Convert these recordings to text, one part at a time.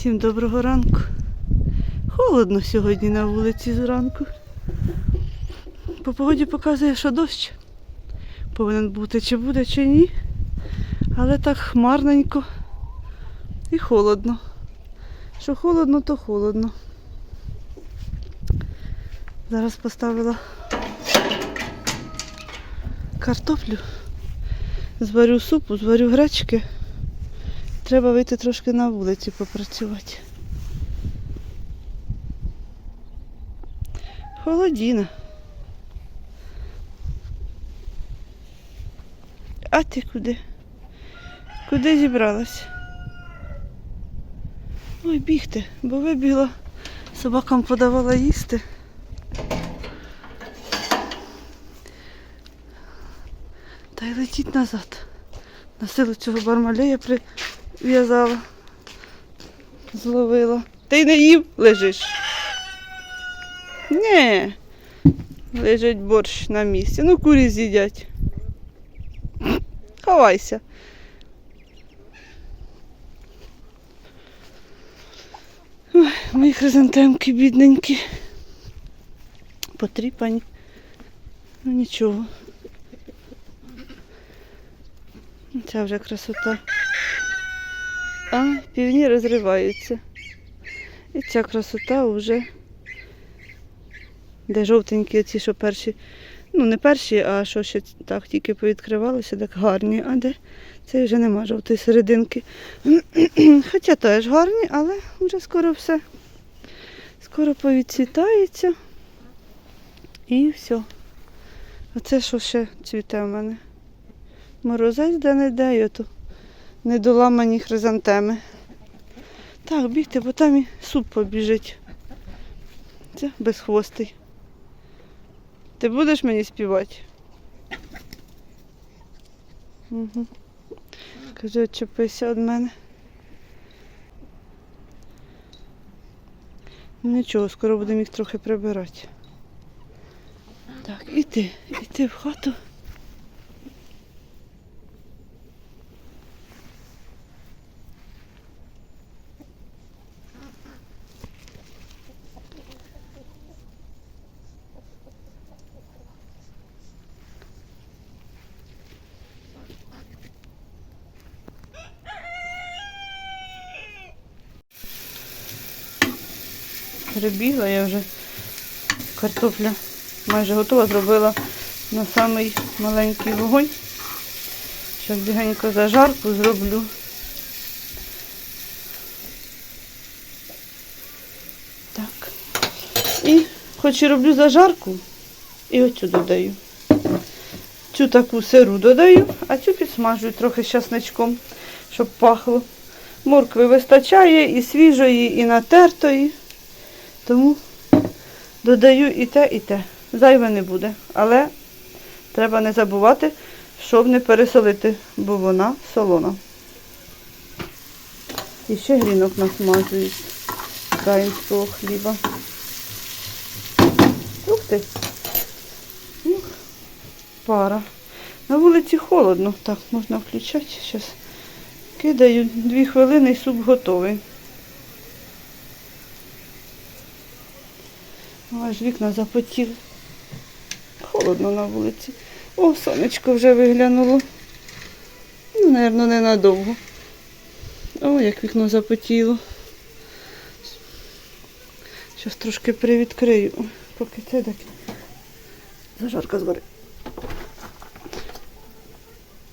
Всім доброго ранку. Холодно сьогодні на вулиці зранку. По погоді показує, що дощ повинен бути, чи буде, чи ні. Але так хмарненько і холодно. Що холодно, то холодно. Зараз поставила картоплю, зварю супу, зварю гречки. Треба вийти трошки на вулиці попрацювати. Холодіна. А ти куди? Куди зібралась? Ой, бігти, бо вибігла, собакам подавала їсти. Та й летіть назад. На силу цього бармалея прив'язала. Зловила. Ти не їв, лежиш. Ні. Лежить борщ на місці. Ну, курі з'їдять. Ховайся. Ой, мої хризантемки бідненькі. Потріпані. Ну нічого. Ця вже красота. А, півні розриваються. І ця красота вже. Де жовтенькі ці, що перші, ну не перші, а що ще так тільки повідкривалося, так гарні, а де це вже нема жовтої серединки. Хоча теж гарні, але вже скоро все. Скоро повідцвітається. І все. Оце що ще цвіте в мене. Морозець де не де, і ото недоламані хризантеми. Так, бігти, бо там і суп побіжить. Це безхвостий. Ти будеш мені співати? Угу. Кажи, відчепися від мене. Нічого, скоро будемо їх трохи прибирати. Так, іди, іди в хату. Перебігла я вже. Картопля майже готова, зробила на самий маленький вогонь. Зараз бігенько зажарку зроблю. Так. І хоч і роблю зажарку, і оцю додаю. Цю таку сиру додаю, а цю підсмажую трохи з часничком, щоб пахло. Моркви вистачає і свіжої, і натертої. Тому додаю і те, і те. Зайве не буде. Але треба не забувати, щоб не пересолити, бо вона солона. І ще грінок насмажую з українського хліба. Ух ти. Ух, пара. На вулиці холодно. Так, можна включати. Зараз кидаю дві хвилини і суп готовий. Аж вікна запотіли. Холодно на вулиці. О, сонечко вже виглянуло. Ну, Наверно, ненадовго. О, як вікно запотіло. Зараз трошки привідкрию, поки це так. Зажарка згори.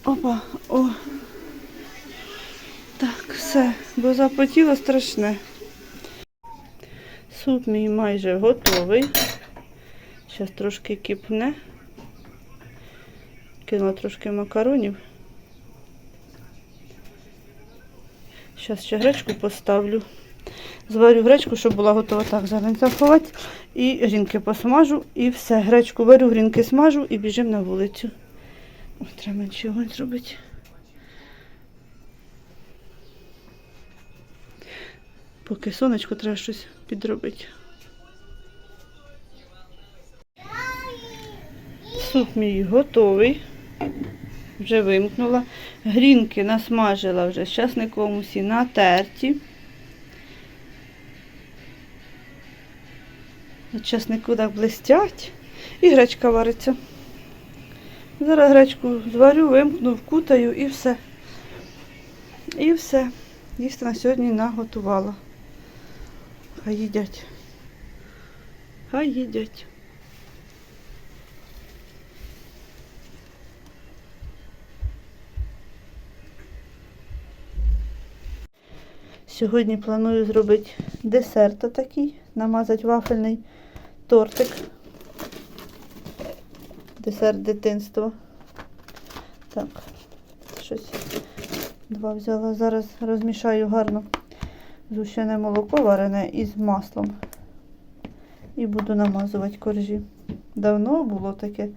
Опа, о. Так, все, бо запотіло страшне. Суп мій майже готовий. Зараз трошки кипне. Кинула трошки макаронів. Зараз ще гречку поставлю. Зварю гречку, щоб була готова так зараз заховати. І грінки посмажу і все. Гречку варю, грінки смажу і біжимо на вулицю. О, треба менше огонь зробити. Поки сонечко треба щось підробити. Суп мій готовий. Вже вимкнула. Грінки насмажила вже з часником усі на терті. На часнику так блистять. І гречка вариться. Зараз гречку зварю, вимкну, вкутаю і все. І все. Дійсно, на сьогодні наготувала. Хай їдять. Хай їдять. Сьогодні планую зробити десерт такий, намазати вафельний тортик. Десерт дитинства. Так, щось два взяла. Зараз розмішаю гарно згущене молоко варене із маслом. І буду намазувати коржі. Давно було таке.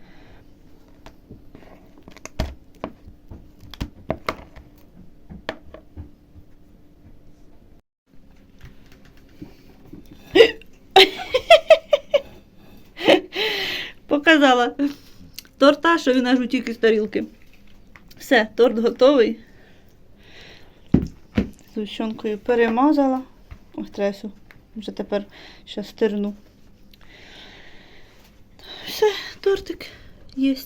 Показала торта, що він аж утік із тарілки. Все, торт готовий. З перемазала. Ось тресу. Вже тепер ще стирну. Все, тортик є.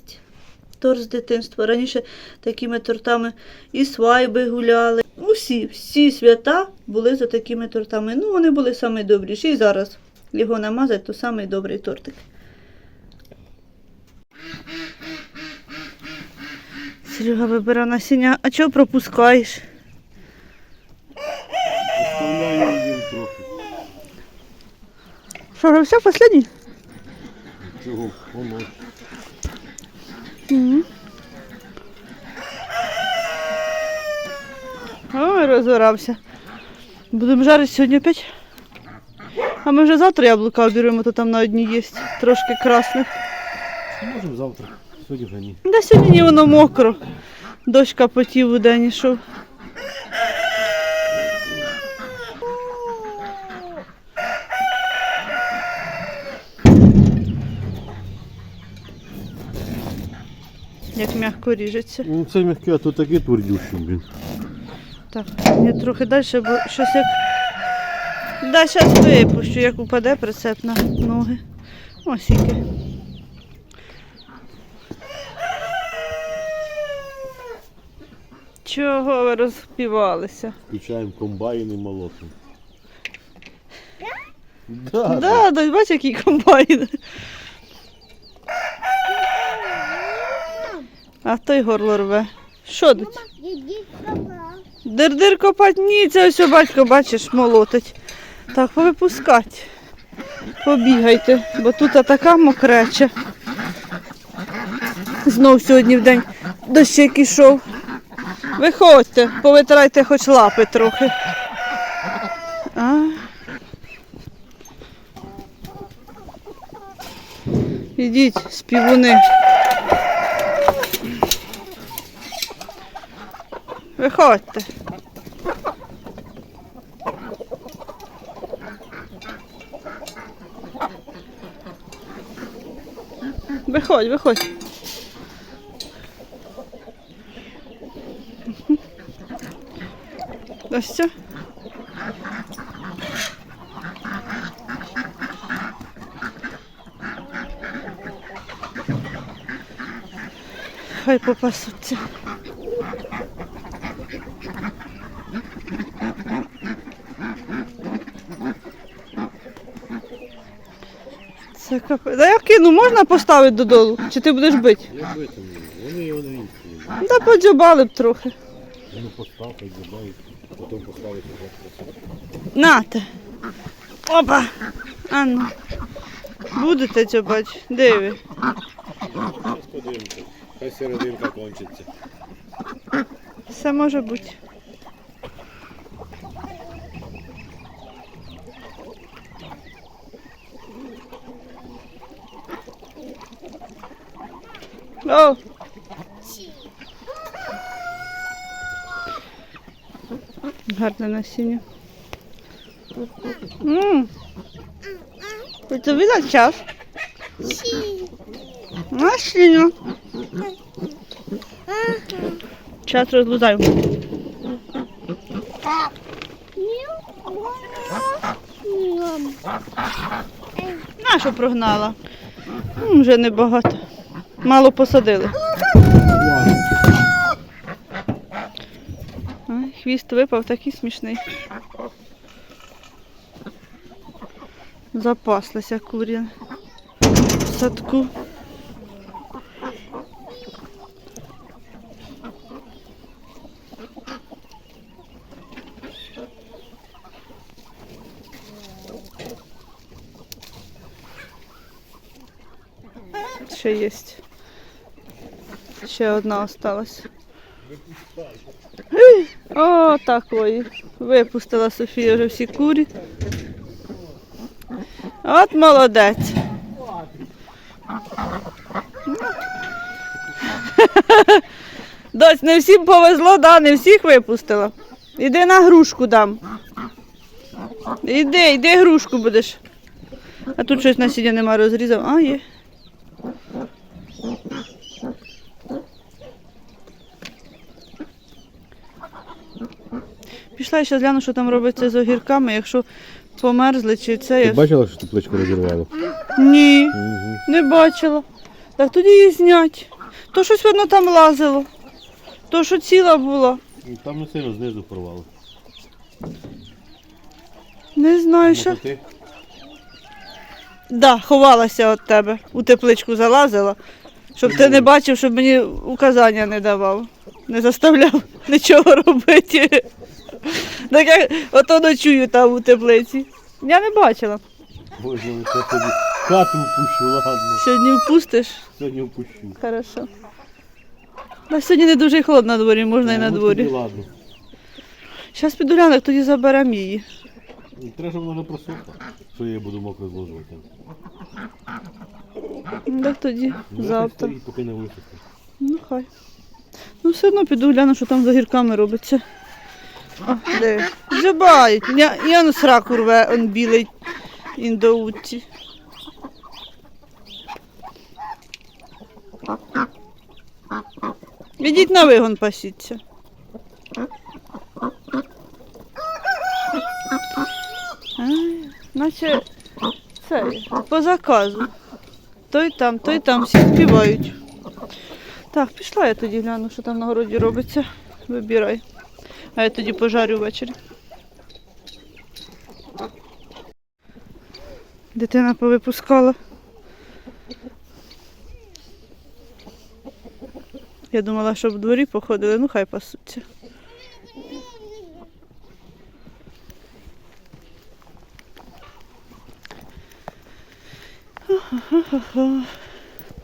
Торт з дитинства. Раніше такими тортами і свайби гуляли. Усі, всі свята були за такими тортами. Ну, вони були самі добріші. І зараз його намазати, то самий тортик. Серега вибирає насіння. А чого пропускаєш? Що, вже все, останній? Чого. Угу. Ой, розорався. Будемо жарити сьогодні опять. А ми вже завтра яблука обіремо, то там на одній є трошки красних. Можемо завтра. Сьогодні вже ні. Да сьогодні ні, воно мокро. Дощ капотів у день ішов. Як м'яко ріжеться. Ну це м'яке, а то таке твердющий, блін. Так, я трохи далі, бо щось як. Да, зараз випущу, як упаде прицеп на ноги. Ось яке. Чого ви розпівалися? Включаємо комбайн і молотимо. Да. Да, да, бач, який комбайн. А той горло рве. Що тут? Дир-дир копать, ні, це ось батько, бачиш, молотить. Так, повипускати. Побігайте, бо тут така мокреча. Знов сьогодні в день дощик ішов. Виходьте, повитирайте хоч лапи трохи. А? Ідіть, співуни. Виходьте. Виходь, виходь. Це. Хай попасуться. Це капець. Да я кину, можна поставити додолу? Чи ти будеш бити? Я битиму. Вони його не вінкнули. Да подзюбали б трохи. Ну постав, хай. Потім вже красиво. Нате. Опа. А ну. Будете дзюбати? Диви. Зараз подивимося. Хай серединка кончиться. Все може бути. О! Гарне насіння. Тобі на час. Насіння. Час розлузаю. На що прогнала? Вже небагато. Мало посадили. Хвіст випав такий смішний. Запаслися курі в садку. Ще є. Ще одна осталась. О, такої. Випустила Софія вже всі курі. От молодець. Дось, не всім повезло, да, не всіх випустила. Іди на грушку дам. Іди, іди грушку будеш. А тут щось насіння нема розрізав. А, є. Пішла я ще гляну, що там робиться з огірками, якщо померзли чи це. Ти Я... бачила, що тепличку розірвало? Ні, Угу. не бачила. Так тоді її знять. То щось воно там лазило. То що ціла була. Там не сильно знизу порвало. Не знаю що. Мототи? Да, ховалася від тебе. У тепличку залазила. Щоб ти не бачив, щоб мені указання не давав. Не заставляв нічого робити. Так я ото ночую там у теплиці. Я не бачила. Боже, це тобі хату впущу, ладно. Сьогодні впустиш? Сьогодні впущу. Хорошо. Та сьогодні не дуже холодно на дворі, можна і на Ну, дворі. Ладно. Зараз піду гляну, тоді заберемо її. Треба, щоб вона не просохла, що я її буду мокро зложувати. Ну, Так тоді Ну, завтра. поки не висохне. Ну хай. Ну все одно піду гляну, що там за гірками робиться. Жабають. Я, я на сраку рве, он білий індоутці. Ідіть на вигон пасіться. Наче це по заказу. Той там, той там, всі співають. Так, пішла я тоді гляну, що там на городі робиться. Вибирай. А я тоді пожарю ввечері. Дитина повипускала. Я думала, щоб в дворі походили, ну хай пасуться.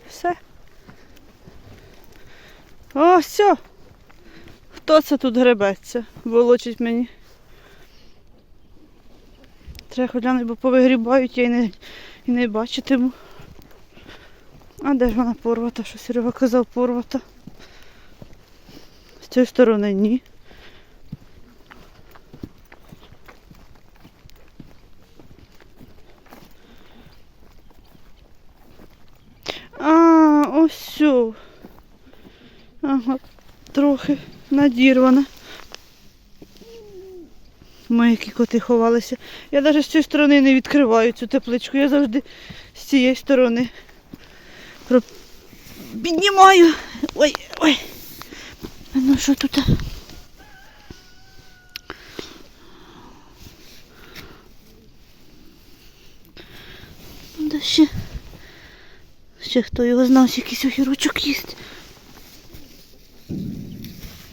Все. О, все. Хто це тут гребеться? Волочить мені. Треба глянути, бо повигрібають, я і не, і не бачитиму. А де ж вона порвата? Що Серега казав порвата? З цієї сторони ні. А, ось. сю. Ага, трохи надірвана. Мої які коти ховалися. Я навіть з цієї сторони не відкриваю цю тепличку. Я завжди з цієї сторони піднімаю. Ой, ой. Ну що тут? Ще. Ще хто його знав, що якийсь огірочок їсть.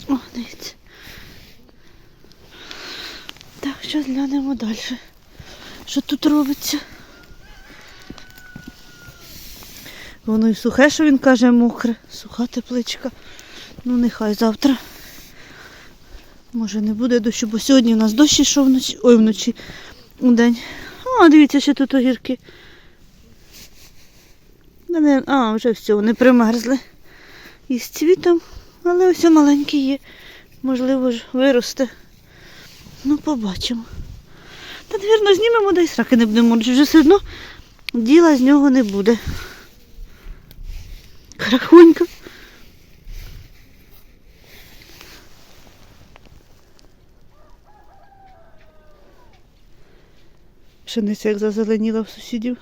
О, дивіться. Так, що глянемо далі. Що тут робиться? Воно і сухе, що він каже, мокре. Суха тепличка. Ну нехай завтра. Може не буде дощу, бо сьогодні у нас дощ ішов вночі. Ой, вночі у день. А, дивіться, ще тут огірки. А, вже все, вони примерзли. І з цвітом, але ось маленький є. Можливо ж виросте. Ну, побачимо. Та, навірно, знімемо да й сраки не будемо морочити. Вже все одно діла з нього не буде. Крахунька. Пшениця як зазеленіла в сусідів.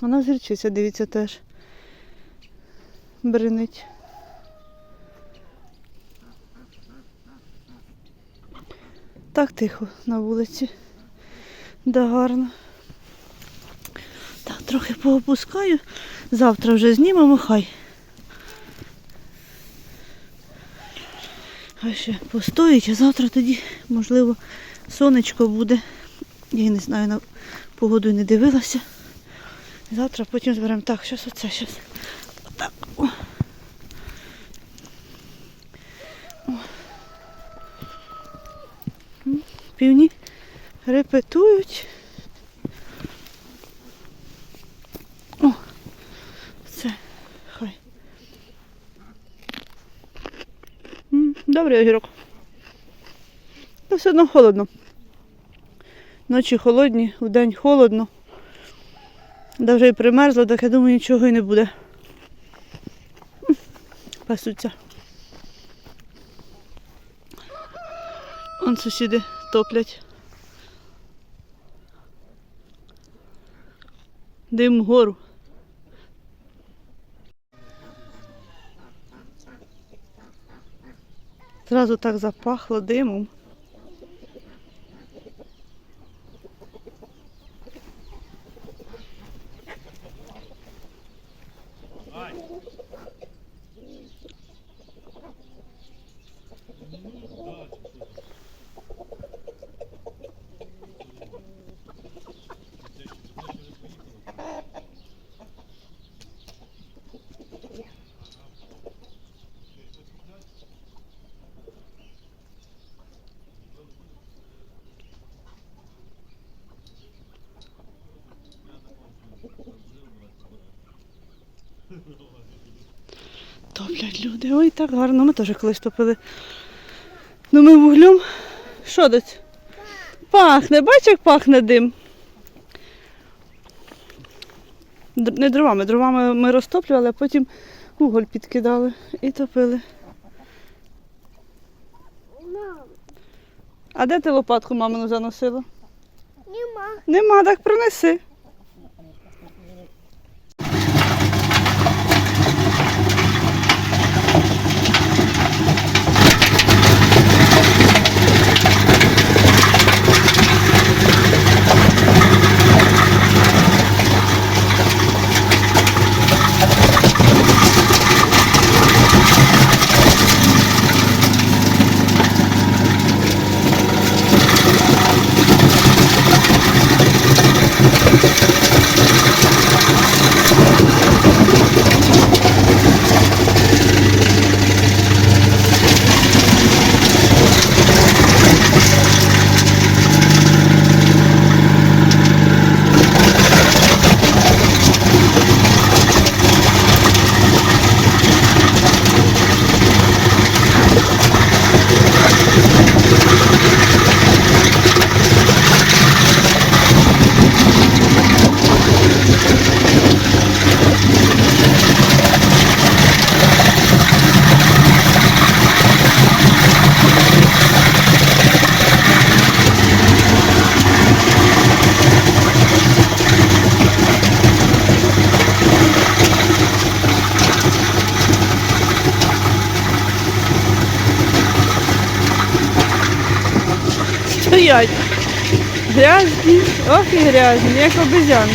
Вона зірчиця, дивіться, теж. Бринить. Так тихо на вулиці. Да гарно. Так, трохи поопускаю. Завтра вже знімемо, хай. Хай ще постоїть, а завтра тоді, можливо, сонечко буде. Я не знаю, на погоду не дивилася. Завтра потім зберемо. Так, щось оце, щось. Отак. О. О. Півні репетують. О, все, хай. Добрий огірок. Та все одно холодно. Ночі холодні, вдень холодно. Да вже і примерзло, так я думаю, нічого і не буде. Пасуться. Он сусіди топлять. Дим вгору. Зразу так запахло димом. Топлять люди. Ой, так гарно. Ми теж колись топили. Ну ми вуглем. Що дать? Пахне, бач, як пахне дим. Не дровами, дровами ми розтоплювали, а потім уголь підкидали і топили. А де ти лопатку мамину заносила? нема. Нема, так принеси. Грязні, ох і грязні, як обезьяни.